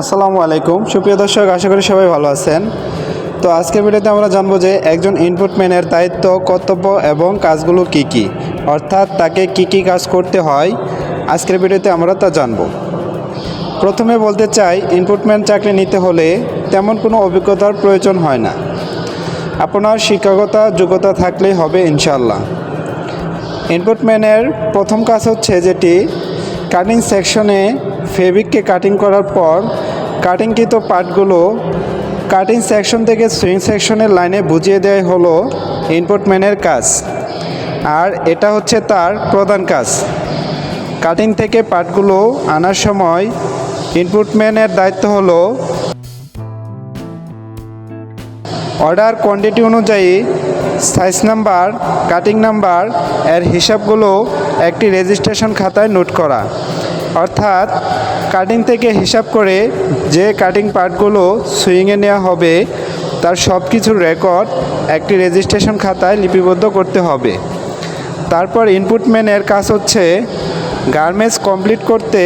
আসসালামু আলাইকুম। সুপ্রিয় দর্শক, আশা করি সবাই ভালো আছেন। তো আজকের ভিডিওতে আমরা জানব যে একজন ইনপুটম্যানের দায়িত্ব, কর্তব্য এবং কাজগুলো কি কি, অর্থাৎ তাকে কি কি কাজ করতে হয়। আজকের ভিডিওতে আমরা তা জানব। প্রথমে বলতে চাই ইনপুটম্যান চাকরি নিতে হলে তেমন কোনো অভিজ্ঞতার প্রয়োজন হয় না। আপনার শিক্ষকতা যোগ্যতা থাকলেই হবে ইনশাল্লাহ ইনপুটম্যানের প্রথম কাজ হচ্ছে যেটি কাটিং সেকশনে ফেব্রিককে কাটিং করার পর কাটিংকৃত পার্টগুলো কাটিং সেকশন থেকে সুইং সেকশনের লাইনে বুঝিয়ে দেওয়াই হলো ইনপুটম্যানের কাজ। আর এটা হচ্ছে তার প্রধান কাজ। কাটিং থেকে পার্টগুলো আনার সময় ইনপুটম্যানের দায়িত্ব হলো অর্ডার কোয়ান্টিটি অনুযায়ী সাইজ নাম্বার কাটিং নাম্বার এর হিসাবগুলো একটি রেজিস্ট্রেশন খাতায় নোট করা। অর্থাৎ কাটিং থেকে হিসাব করে যে কাটিং পার্টগুলো সুইংয়ে নেওয়া হবে, তার সব কিছুর রেকর্ড একটি রেজিস্ট্রেশন খাতায় লিপিবদ্ধ করতে হবে। তারপর ইনপুটম্যানের কাজ হচ্ছে গার্মেন্টস কমপ্লিট করতে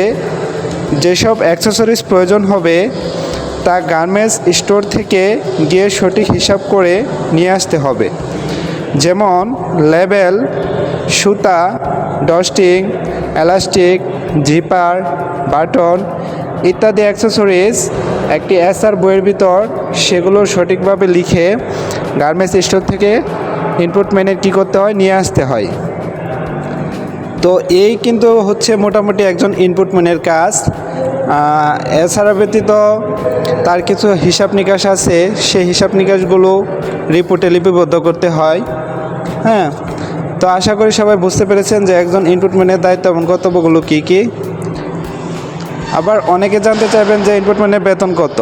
যেসব অ্যাক্সেসরিজ প্রয়োজন হবে, তা গার্মেন্টস স্টোর থেকে গিয়ে সঠিক হিসাব করে নিয়ে আসতে হবে। যেমন লেবেল সুতা ডস্টিং এলাস্টিক জিপার, বাটন ইত্যাদি অ্যাক্সেসরিজ, একটি এসআর বইয়ের ভিতর। সেগুলো সঠিকভাবে লিখে গার্মেন্টস স্টোর থেকে ইনপুট ম্যানের কী করতে হয়, নিয়ে আসতে হয়। তো এই কিন্তু হচ্ছে মোটামুটি একজন ইনপুট ম্যানের কাজ। এছাড়া ব্যতীত তার কিছু হিসাব নিকাশ আছে। সেই হিসাব নিকাশগুলো রিপোর্টে লিপিবদ্ধ করতে হয়। হ্যাঁ তো আশা করি সবাই বুঝতে পেরেছেন যে একজন ইনপুট ম্যানের দায়িত্ব এবং কর্তব্যগুলো কী কী। আবার অনেকে জানতে চাইবেন যে ইনপুট ম্যানের বেতন কত।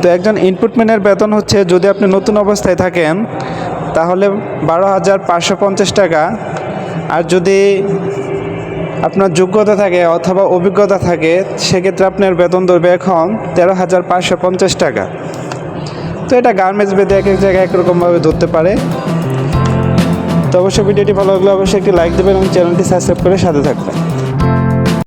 তো একজন ইনপুট ম্যানের বেতন হচ্ছে যদি আপনি নতুন অবস্থায় থাকেন, তাহলে বারো হাজার পাঁচশো পঞ্চাশ টাকা। আর যদি আপনার যোগ্যতা থাকে অথবা অভিজ্ঞতা থাকে, সেক্ষেত্রে আপনার বেতন ধরবে এখন তেরো হাজার পাঁচশো পঞ্চাশ টাকা। তো এটা গার্মেন্টস বেদে এক এক জায়গায় একরকমভাবে ধরতে পারে। তো অবশ্যই ভিডিওটি ভালো লাগলে অবশ্যই একটি লাইক দেবেন এবং চ্যানেলটি সাবস্ক্রাইব করে সাথে থাকবেন।